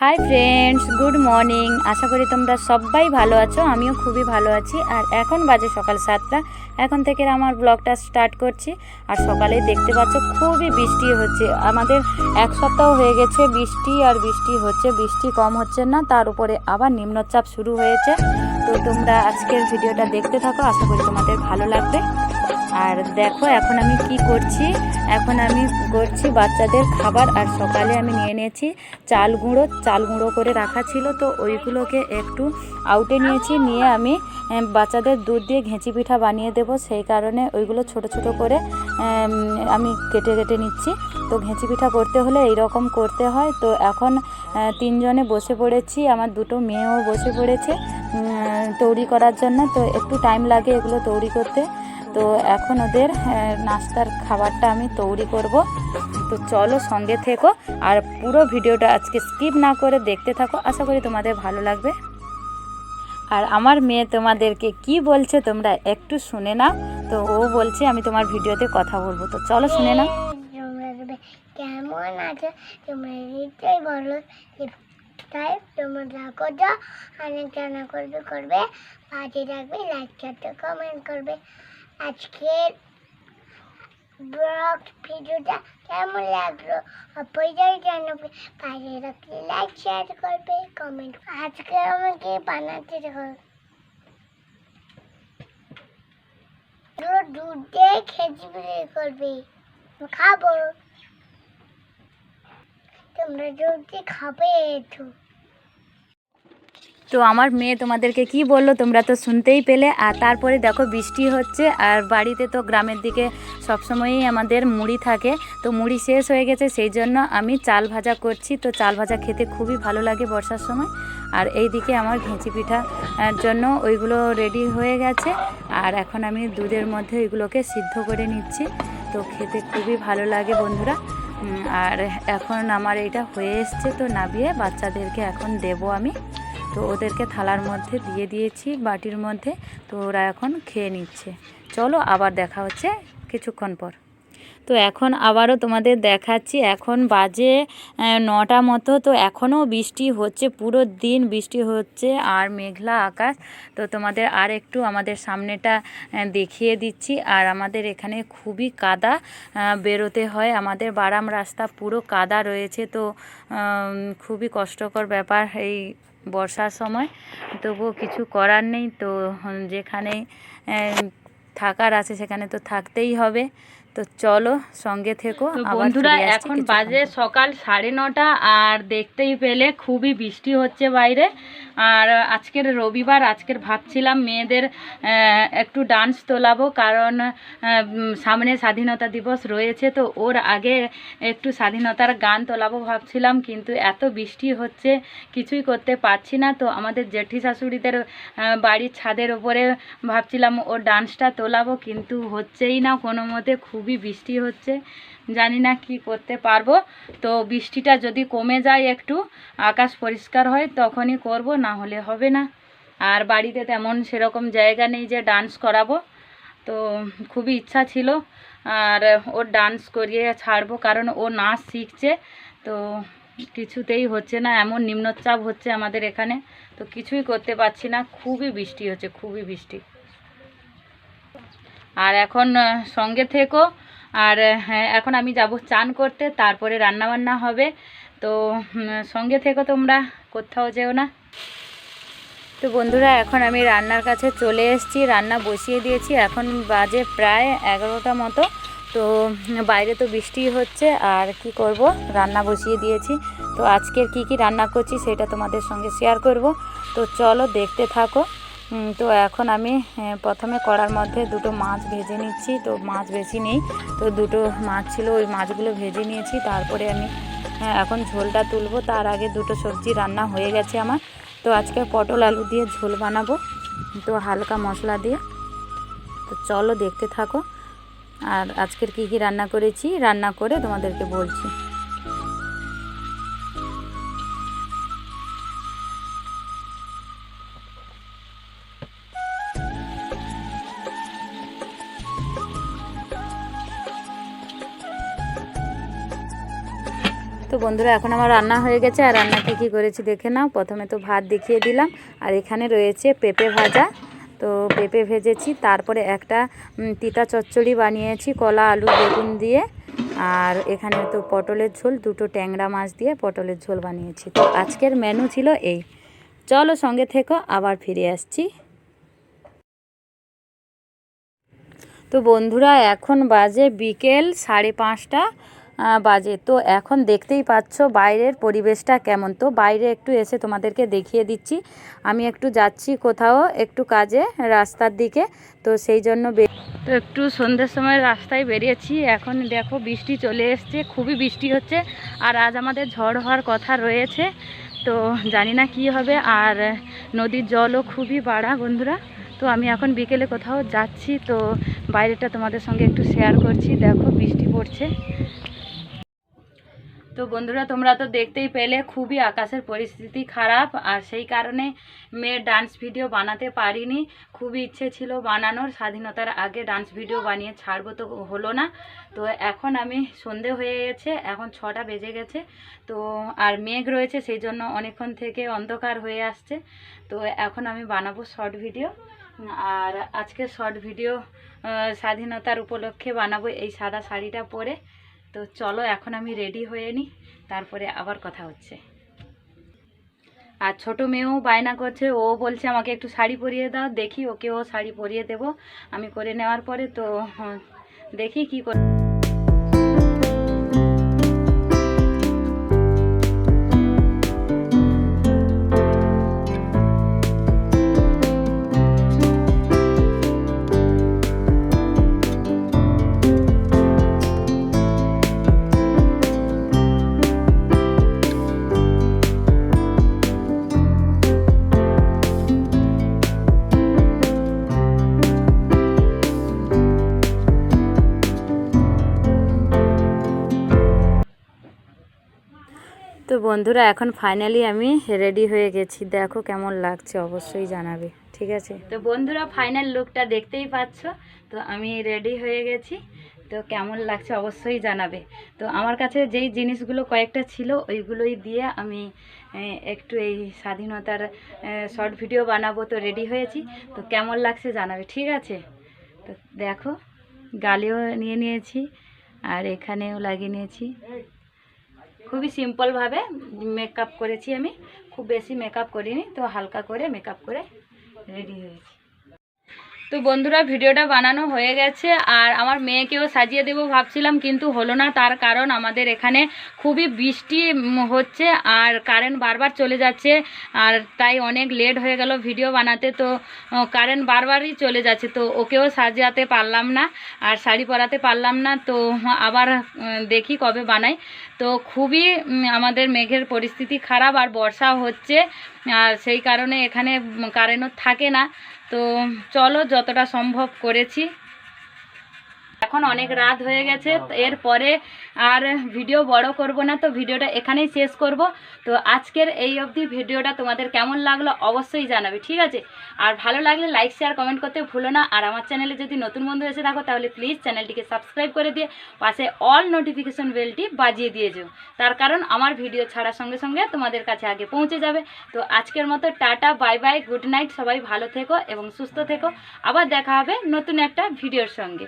High friends good morning আশা করি তোমরা সবাই ভালো আছো, আমিও খুবই ভালো আছি। আর এখন বাজে সকাল সাতটা, এখন থেকে আমার ব্লগটা স্টার্ট করছি। আর সকালে দেখতে পাচ্ছ খুবই বৃষ্টি হচ্ছে। আমাদের এক সপ্তাহ হয়ে গেছে বৃষ্টি, আর বৃষ্টি হচ্ছে, বৃষ্টি কম হচ্ছে না, তার উপরে আবার নিম্নচাপ শুরু হয়েছে। তো তোমরা আজকের ভিডিওটা দেখতে থাকো, আশা করি তোমাদের ভালো লাগবে। আর দেখো, এখন আমি কি করছি? এখন আমি করছি বাচ্চাদের খাবার, আর সকালে আমি নিয়ে নিয়েছি চাল গুঁড়ো। চাল গুঁড়ো করে রাখা ছিল, তো ওইগুলোকে একটু আউটে নিয়েছি, নিয়ে আমি বাচ্চাদের দুধ দিয়ে ঘেঁচি পিঠা বানিয়ে দেব। সেই কারণে ওইগুলো ছোট ছোট করে আমি কেটে কেটে নিচ্ছি। তো ঘেঁচি পিঠা করতে হলে এই রকম করতে হয়। তো এখন তিনজনে বসে পড়েছি। আমার দুটো মেয়েও বসে পড়েছে তৈরি করার জন্য। তো একটু টাইম লাগে এগুলো তৈরি করতে। তো এখন ওদের নাস্তার খাবারটা আমি তৈরি করব। তো চলো সঙ্গে থেকো আর পুরো ভিডিওটা আজকে স্কিপ না করে দেখতে থাকো। আশা করি তোমাদের ভালো লাগবে। আর আমার মেয়ে তোমাদেরকে কি বলছে তোমরা একটু শুনে নাও। তো ও বলছে আমি তোমার ভিডিওতে কথা বলব। তো চলো শুনে নাও। কেমন আছে? তোমরা নিশ্চয়ই বলো তাই তোমরা রাখো যা। অনেক করবে? করবে। পাশে রাখবে লাইক করতে কমেন্ট করবে। আজকের ব্লগ ভিডিওটা কেমন লাগল? অবশ্যই জানাবে। পাশে রাখলে লাইক শেয়ার করবে কমেন্ট আজকে আমাকে বানাতে এগুলো দুধ দিয়ে খেজি করবে। খাব। তোমরা যদি খাবে একটু তো আমার মেয়ে তোমাদেরকে কি বলল তোমরা তো শুনতেই পেলে। আর তারপরে দেখো বৃষ্টি হচ্ছে, আর বাড়িতে তো গ্রামের দিকে সবসময়ই আমাদের মুড়ি থাকে। তো মুড়ি শেষ হয়ে গেছে, সেই জন্য আমি চাল ভাজা করছি। তো চাল ভাজা খেতে খুবই ভালো লাগে বর্ষার সময়। আর এই দিকে আমার ঘেঁচি পিঠা জন্য ওইগুলো রেডি হয়ে গেছে। আর এখন আমি দুধের মধ্যে ওইগুলোকে সিদ্ধ করে নিচ্ছি। তো খেতে খুবই ভালো লাগে বন্ধুরা। আর এখন আমার এটা হয়ে এসছে, তো নাবিয়ে বাচ্চাদেরকে এখন দেবো আমি। তো ওদেরকে থালার মধ্যে দিয়ে দিয়েছি, বাটির মধ্যে। তো ওরা এখন খেয়ে নিচ্ছে। চলো আবার দেখা হচ্ছে কিছুক্ষণ পর। তো এখন আবারও তোমাদের দেখাচ্ছি, এখন বাজে নটা মতো। তো এখনও বৃষ্টি হচ্ছে, পুরো দিন বৃষ্টি হচ্ছে আর মেঘলা আকাশ। তো তোমাদের আর একটু আমাদের সামনেটা দেখিয়ে দিচ্ছি। আর আমাদের এখানে খুবই কাদা বেরোতে হয়। আমাদের বারাম রাস্তা পুরো কাদা রয়েছে। তো খুবই কষ্টকর ব্যাপার এই বর্ষার সময়। তবুও কিছু করার নেই। তো যেখানে থাকার আছে সেখানে তো থাকতেই হবে। তো চলো সঙ্গে থেকো বন্ধুরা এখন বাজে সকাল সাড়ে নটা আর দেখতেই পেলে খুবই বৃষ্টি হচ্ছে বাইরে। আর আজকের রবিবার আজকের ভাবছিলাম মেয়েদের একটু ডান্স তোলাবো কারণ সামনে স্বাধীনতা দিবস রয়েছে তো ওর আগে একটু স্বাধীনতার গান তোলাবো ভাবছিলাম কিন্তু এত বৃষ্টি হচ্ছে কিছুই করতে পারছি না। তো আমাদের জেঠি শাশুড়িদের বাড়ির ছাদের ওপরে ভাবছিলাম ওর ডান্সটা তোলাবো কিন্তু হচ্ছেই না কোনো মতে খুবই বৃষ্টি হচ্ছে, জানি না কি করতে পারব। তো বৃষ্টিটা যদি কমে যায় একটু, আকাশ পরিষ্কার হয় তখনই করব, না হলে হবে না। আর বাড়িতে তেমন সেরকম জায়গা নেই যে ডান্স করাবো। তো খুবই ইচ্ছা ছিল, আর ওর ডান্স করিয়ে ছাড়বো, কারণ ও নাচ শিখছে। তো কিছুতেই হচ্ছে না, এমন নিম্নচাপ হচ্ছে আমাদের এখানে। তো কিছুই করতে পারছি না, খুবই বৃষ্টি হচ্ছে, খুবই বৃষ্টি। আর এখন সঙ্গে থেকো। আর হ্যাঁ এখন আমি যাব চান করতে, তারপরে রান্না বান্না হবে। তো সঙ্গে থেকো তোমরা, কোথাও যেও না। তো বন্ধুরা, এখন আমি রান্নার কাছে চলে এসেছি, রান্না বসিয়ে দিয়েছি। এখন বাজে প্রায় এগারোটা মতো। তো বাইরে তো বৃষ্টি হচ্ছে, আর কি করব? রান্না বসিয়ে দিয়েছি। তো আজকের কি কি রান্না করছি, সেটা তোমাদের সঙ্গে শেয়ার করব। তো চলো দেখতে থাকো। তো এখন আমি প্রথমে কড়ার মধ্যে দুটো মাছ ভেজে নিচ্ছি, তো মাছ বেশি নেই, তো দুটো মাছ ছিল, ওই মাছগুলো ভেজে নিয়েছি, তারপরে আমি এখন ঝোলটা তুলবো, তার আগে দুটো সবজি রান্না হয়ে গেছে আমার, তো আজকে পটল আলু দিয়ে ঝোল বানাবো, তো হালকা মশলা দিয়ে, তো চলো দেখতে থাকো, আর আজকের কি কি রান্না করেছি, রান্না করে তোমাদেরকে বলছি। তো বন্ধুরা, এখন আমার রান্না হয়ে গেছে। আর রান্না কী কী করেছি দেখে নাও। প্রথমে তো ভাত দেখিয়ে দিলাম। আর এখানে রয়েছে পেঁপে ভাজা। তো পেঁপে ভেজেছি। তারপরে একটা তিতা চচ্চড়ি বানিয়েছি, কলা, আলু, বেগুন দিয়ে। আর এখানে তো পটলের ঝোল, দুটো ট্যাংরা মাছ দিয়ে পটলের ঝোল বানিয়েছি। তো আজকের মেনু ছিল এই। চলো সঙ্গে থেকো, আবার ফিরে আসছি। তো বন্ধুরা, এখন বাজে বিকেল সাড়ে পাঁচটা। বাজে। তো এখন দেখতেই পাচ্ছ বাইরের পরিবেশটা কেমন। তো বাইরে একটু এসে তোমাদেরকে দেখিয়ে দিচ্ছি। আমি একটু যাচ্ছি কোথাও একটু কাজে রাস্তার দিকে। তো সেই জন্য তো একটু সন্ধ্যের সময় রাস্তায় বেরিয়েছি। এখন দেখো বৃষ্টি চলে এসছে, খুবই বৃষ্টি হচ্ছে। আর আজ আমাদের ঝড় হওয়ার কথা রয়েছে। তো জানি না কি হবে। আর নদীর জলও খুবই বাড়া বন্ধুরা। তো আমি এখন বিকেলে কোথাও যাচ্ছি। তো বাইরেটা তোমাদের সঙ্গে একটু শেয়ার করছি। দেখো বৃষ্টি পড়ছে। তো বন্ধুরা, তোমরা তো দেখতেই পেলে, খুবই আকাশের পরিস্থিতি খারাপ, আর সেই কারণে মেয়ের ডান্স ভিডিও বানাতে পারিনি। খুবই ইচ্ছে ছিল বানানোর, স্বাধীনতার আগে ডান্স ভিডিও বানিয়ে ছাড়বো তো হলো না। তো এখন আমি সন্ধে হয়ে গেছে, এখন ছটা বেজে গেছে। তো আর মেঘ রয়েছে, সেই জন্য অনেকক্ষণ থেকে অন্ধকার হয়ে আসছে। তো এখন আমি বানাবো শর্ট ভিডিও আর আজকে শর্ট ভিডিও স্বাধীনতার উপলক্ষে বানাবো এই সাদা শাড়িটা পরে। তো চলো এখন আমি রেডি হয়ে নিই তারপরে আবার কথা হচ্ছে। আর ছোট মেয়েও বায়না করছে ও বলছে আমাকে একটু শাড়ি পরিয়ে দাও দেখি ওকেও শাড়ি পরিয়ে দেব। আমি করে নেওয়ার পরে তো হ্যাঁ, দেখি কি করে বন্ধুরা, এখন ফাইনালি আমি রেডি হয়ে গেছি। দেখো কেমন লাগছে, অবশ্যই জানাবে, ঠিক আছে? তো বন্ধুরা ফাইনাল লুকটা দেখতেই পাচ্ছ। তো আমি রেডি হয়ে গেছি। তো কেমন লাগছে, অবশ্যই জানাবে। তো আমার কাছে যেই জিনিসগুলো কয়েকটা ছিল, ওইগুলোই দিয়ে আমি একটু এই স্বাধীনতার শর্ট ভিডিও বানাবো। তো রেডি হয়েছি। তো কেমন লাগছে জানাবে, ঠিক আছে? তো দেখো, গালেও নিয়ে নিয়েছি, আর এখানেও লাগিয়ে নিয়েছি। খুবই সিম্পলভাবে মেকআপ করেছি আমি। খুব বেশি মেকআপ করিনি, তো হালকা করে মেকআপ করে রেডি হয়েছি। তো বন্ধুরা, ভিডিওটা বানানো হয়ে গেছে আর আমার মেয়েকেও সাজিয়ে দেবো ভাবছিলাম, কিন্তু হলো না। তার কারণ আমাদের এখানে খুবই বৃষ্টি হচ্ছে আর কারেন্ট বারবার চলে যাচ্ছে আর তাই অনেক লেট হয়ে গেল ভিডিও বানাতে। তো কারেন্ট বারবারই চলে যাচ্ছে, তো ওকেও সাজাতে পারলাম না আর শাড়ি পরাতে পারলাম না। তো, আবার দেখি কবে বানাই। তো খুবই আমাদের মেঘের পরিস্থিতি খারাপ আর বর্ষা হচ্ছে আর সেই কারণে এখানে কারেন্টও থাকে না। তো চলো যতটা সম্ভব করেছি। এখন অনেক রাত হয়ে গেছে এরপরে আর ভিডিও বড় করব না, তো ভিডিওটা এখানেই শেষ করব। তো আজকের এই অবধি ভিডিওটা তোমাদের কেমন লাগল অবশ্যই জানাবে, ঠিক আছে? আর ভালো লাগলে লাইক শেয়ার কমেন্ট করতে ভুলো না। আর আমার চ্যানেলে যদি নতুন বন্ধু এসে থাকো, তাহলে প্লিজ চ্যানেলটিকে সাবস্ক্রাইব করে দিয়ে পাশে অল নোটিফিকেশন বেলটি বাজিয়ে দিয়ে যেও। তার কারণ আমার ভিডিও ছাড়ার সঙ্গে সঙ্গে তোমাদের কাছে আগে পৌঁছে যাবে। তো আজকের মতো tata bye bye good night সবাই ভালো থেকো এবং সুস্থ থেকো। আবার দেখা হবে নতুন একটা ভিডিওর সঙ্গে।